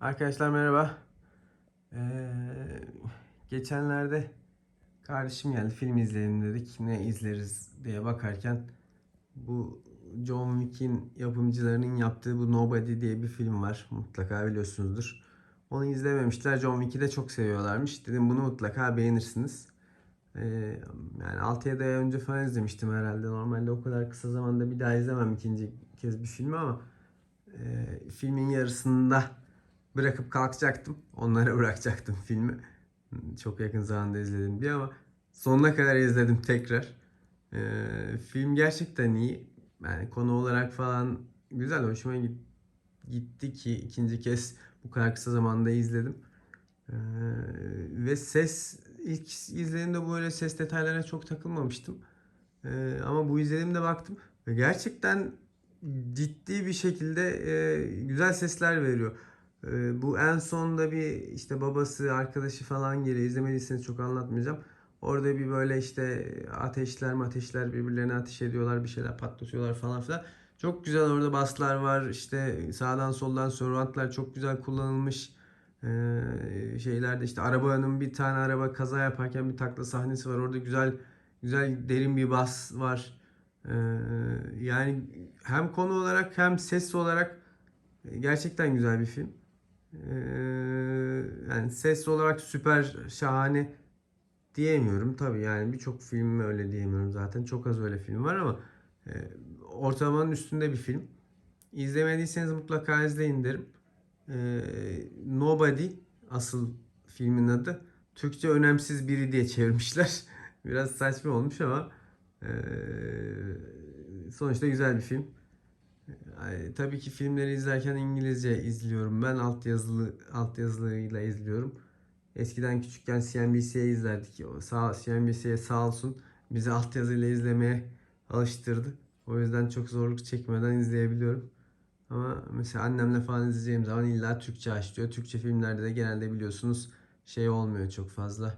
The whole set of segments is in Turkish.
Arkadaşlar merhaba. Ee, geçenlerde kardeşim geldi film izleyelim dedik. Ne izleriz diye bakarken bu John Wick'in yapımcılarının yaptığı bu Nobody diye bir film var. Mutlaka biliyorsunuzdur. Onu izlememişler. John Wick'i de çok seviyorlarmış. Dedim bunu mutlaka beğenirsiniz. Ee, yani 6-7 ay önce falan izlemiştim herhalde. Normalde o kadar kısa zamanda bir daha izlemem ikinci kez bir filmi ama e, filmin yarısında bırakıp kalkacaktım. Onlara bırakacaktım filmi. Çok yakın zamanda izledim diye ama sonuna kadar izledim tekrar. Ee, film gerçekten iyi. Yani konu olarak falan güzel, hoşuma git- gitti ki ikinci kez bu kadar kısa zamanda izledim. Ee, ve ses ilk izlediğimde böyle ses detaylarına çok takılmamıştım. Ee, ama bu izlediğimde baktım gerçekten ciddi bir şekilde e, güzel sesler veriyor. Ee, bu en sonda bir işte babası, arkadaşı falan geliyor. İzlemediyseniz çok anlatmayacağım. Orada bir böyle işte ateşler ateşler birbirlerine ateş ediyorlar. Bir şeyler patlatıyorlar falan filan. Çok güzel orada baslar var. işte sağdan soldan surroundlar çok güzel kullanılmış. Ee, şeylerde işte arabanın bir tane araba kaza yaparken bir takla sahnesi var. Orada güzel güzel derin bir bas var. Ee, yani hem konu olarak hem ses olarak gerçekten güzel bir film. Ee, yani ses olarak süper şahane diyemiyorum tabii yani birçok film öyle diyemiyorum zaten çok az öyle film var ama e, ortalamanın üstünde bir film. İzlemediyseniz mutlaka izleyin derim. Ee, Nobody asıl filmin adı. Türkçe önemsiz biri diye çevirmişler. Biraz saçma olmuş ama e, sonuçta güzel bir film. Tabii ki filmleri izlerken İngilizce izliyorum. Ben altyazılı altyazılıyla izliyorum. Eskiden küçükken CNBC'ye izlerdik. O Sağ CNBC'ye sağ olsun bizi altyazıyla izlemeye alıştırdı. O yüzden çok zorluk çekmeden izleyebiliyorum. Ama mesela annemle falan izleyeceğim zaman illa Türkçe açıyor. Türkçe filmlerde de genelde biliyorsunuz şey olmuyor çok fazla.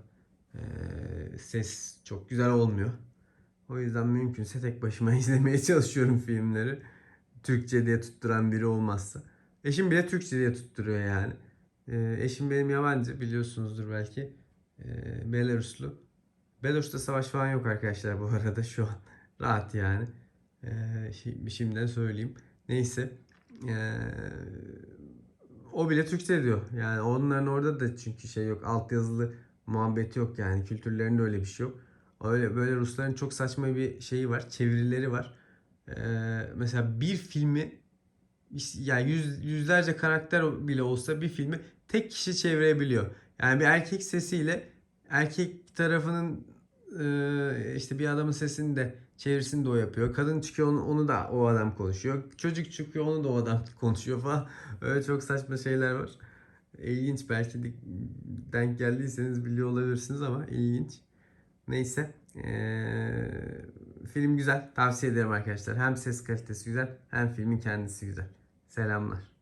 Ee, ses çok güzel olmuyor. O yüzden mümkünse tek başıma izlemeye çalışıyorum filmleri. Türkçe diye tutturan biri olmazsa. Eşim bile Türkçe diye tutturuyor yani. Ee, eşim benim yabancı biliyorsunuzdur belki. Ee, Belaruslu. Belarus'ta savaş falan yok arkadaşlar bu arada şu an. Rahat yani. Şi- şimdiden söyleyeyim. Neyse. Ee, o bile Türkçe diyor. Yani onların orada da çünkü şey yok. Altyazılı muhabbeti yok yani. Kültürlerinde öyle bir şey yok. Öyle böyle Rusların çok saçma bir şeyi var. Çevirileri var. Ee, mesela bir filmi yani yüz, yüzlerce karakter bile olsa bir filmi tek kişi çevirebiliyor. Yani bir erkek sesiyle erkek tarafının e, işte bir adamın sesini de çevirisini de o yapıyor. Kadın çıkıyor onu, onu da o adam konuşuyor. Çocuk çıkıyor onu da o adam konuşuyor falan. Öyle çok saçma şeyler var. İlginç belki de denk geldiyseniz biliyor olabilirsiniz ama ilginç. Neyse. Ee, film güzel. Tavsiye ederim arkadaşlar. Hem ses kalitesi güzel hem filmin kendisi güzel. Selamlar.